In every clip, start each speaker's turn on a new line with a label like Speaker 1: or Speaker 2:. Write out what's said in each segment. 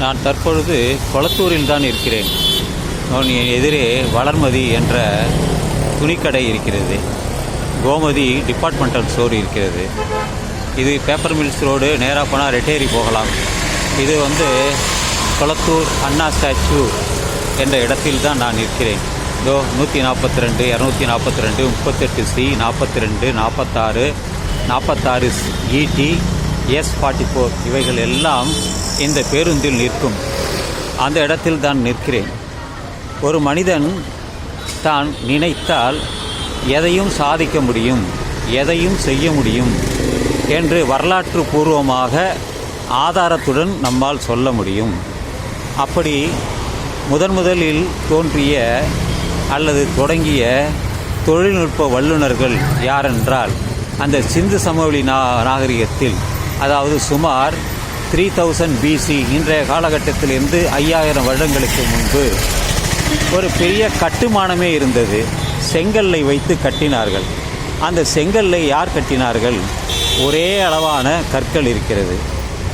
Speaker 1: நான் தற்பொழுது கொளத்தூரில் தான் இருக்கிறேன். நான் என் எதிரே வளர்மதி என்ற துணிக்கடை இருக்கிறது. கோமதி டிபார்ட்மெண்டல் ஸ்டோர் இருக்கிறது. இது பேப்பர் மில்ஸ் ரோடு நேராக போனால் ரெட்டேரி போகலாம். இது வந்து கொளத்தூர் அண்ணா ஸ்டாச்சு என்ற இடத்தில் தான் நான் இருக்கிறேன். இதோ நூற்றி நாற்பத்தி ரெண்டு இரநூத்தி நாற்பத்தி ரெண்டு முப்பத்தெட்டு சி நாற்பத்தி ரெண்டு நாற்பத்தாறு நாற்பத்தாறு இடி எஸ் ஃபார்ட்டி ஃபோர் இவைகள் எல்லாம் இந்த பேருந்தில் நிற்கும். அந்த இடத்தில் தான் நிற்கிறேன். ஒரு மனிதன் தான் நினைத்தால் எதையும் சாதிக்க முடியும் எதையும் செய்ய முடியும் என்று வரலாற்று பூர்வமாக ஆதாரத்துடன் நம்மால் சொல்ல முடியும். அப்படி முதன் முதலில் தோன்றிய அல்லது தொடங்கிய தொழில்நுட்ப வல்லுநர்கள் யாரென்றால் அந்த சிந்து சமவெளி நா நாகரிகத்தில் அதாவது சுமார் த்ரீ தௌசண்ட் பிசி இன்றைய காலகட்டத்திலிருந்து ஐயாயிரம் வருடங்களுக்கு முன்பு ஒரு பெரிய கட்டுமானமே இருந்தது. செங்கல்லை வைத்து கட்டினார்கள். அந்த செங்கல்லை யார் கட்டினார்கள்? ஒரே அளவான கற்கள் இருக்கிறது.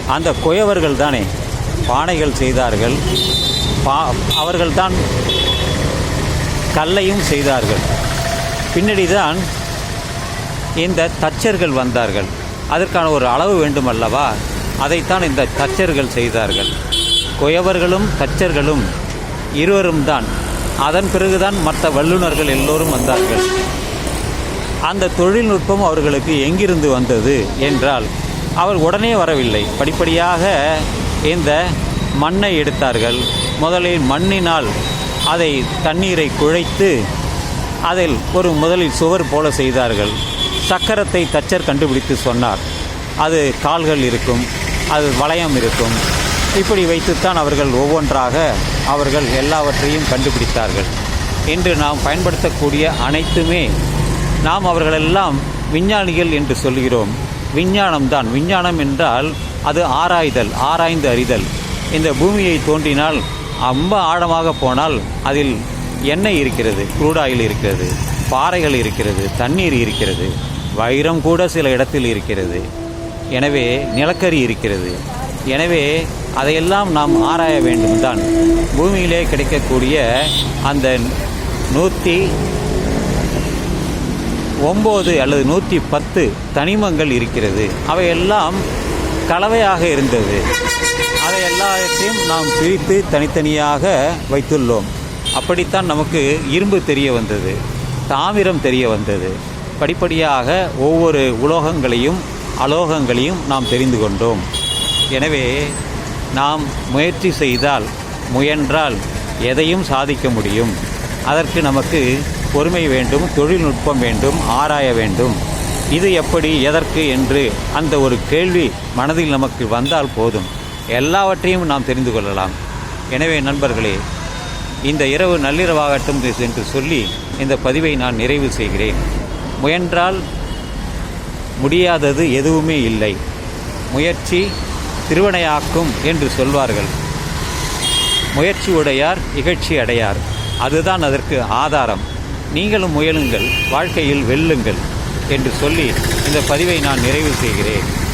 Speaker 1: அந்த குயவர்கள் தானே. பானைகள் செய்தார்கள். பா அவர்கள்தான் கல்லையும் செய்தார்கள். பின்னாடி தான் இந்த தச்சர்கள் வந்தார்கள். அதற்கான ஒரு அளவு வேண்டுமல்லவா? அதைத்தான் இந்த தச்சர்கள் செய்தார்கள். குயவர்களும் தச்சர்களும் இருவரும் தான் அதன் பிறகுதான் மற்ற வல்லுநர்கள் எல்லோரும் வந்தார்கள். அந்த தொழில்நுட்பம் அவர்களுக்கு எங்கிருந்து வந்தது என்றால் அவர் உடனே வரவில்லை. படிப்படியாக இந்த மண்ணை எடுத்தார்கள். முதலில் மண்ணினால் அதை தண்ணீரை குழைத்து அதில் ஒரு முதலில் சுவர் போல செய்தார்கள். சக்கரத்தை தச்சர் கண்டுபிடித்து சொன்னார். அது கால்கள் இருக்கும் அது வளையம் இருக்கும். இப்படி வைத்துத்தான் அவர்கள் ஒவ்வொன்றாக அவர்கள் எல்லாவற்றையும் கண்டுபிடித்தார்கள். இன்று நாம் பயன்படுத்தக்கூடிய அனைத்துமே நாம் அவர்களெல்லாம் விஞ்ஞானிகள் என்று சொல்கிறோம். விஞ்ஞானம்தான் விஞ்ஞானம் என்றால் அது ஆராய்தல் ஆராய்ந்து அறிதல். இந்த பூமியை தோன்றினால் ரொம்ப ஆழமாக போனால் அதில் எண்ணெய் இருக்கிறது குரூடாயில் இருக்கிறது பாறைகள் இருக்கிறது தண்ணீர் இருக்கிறது. வைரம் கூட சில இடத்தில் இருக்கிறது. எனவே நிலக்கரி இருக்கிறது. எனவே அதையெல்லாம் நாம் ஆராய வேண்டும் தான் பூமியிலே கிடைக்கக்கூடிய அந்த நூற்றி ஒம்பது அல்லது நூற்றி பத்து தனிமங்கள் இருக்கிறது. அவையெல்லாம் கலவையாக இருந்தது. அதை எல்லாத்தையும் நாம் பிரித்து தனித்தனியாக வைத்துள்ளோம். அப்படித்தான் நமக்கு இரும்பு தெரிய வந்தது. தாமிரம் தெரிய வந்தது. படிப்படியாக ஒவ்வொரு உலோகங்களையும் அலோகங்களையும் நாம் தெரிந்து கொண்டோம். எனவே நாம் முயற்சி செய்தால் முயன்றால் எதையும் சாதிக்க முடியும். அதற்கு நமக்கு பொறுமை வேண்டும் தொழில்நுட்பம் வேண்டும் ஆராய வேண்டும். இது எப்படி எதற்கு என்று அந்த ஒரு கேள்வி மனதில் நமக்கு வந்தால் போதும். எல்லாவற்றையும் நாம் தெரிந்து கொள்ளலாம். எனவே நண்பர்களே இந்த இரவு நள்ளிரவாகட்டும் என்று சொல்லி இந்த பதிவை நான் நிறைவு செய்கிறேன். முயன்றால் முடியாதது எதுவுமே இல்லை. முயற்சி திருவனையாக்கும் என்று சொல்வார்கள். முயற்சி உடையார் இகழ்ச்சி அடையார். அதுதான் அதற்கு ஆதாரம். நீங்களும் முயலுங்கள் வாழ்க்கையில் வெல்லுங்கள் என்று சொல்லி இந்த பதிவை நான் நிறைவு செய்கிறேன்.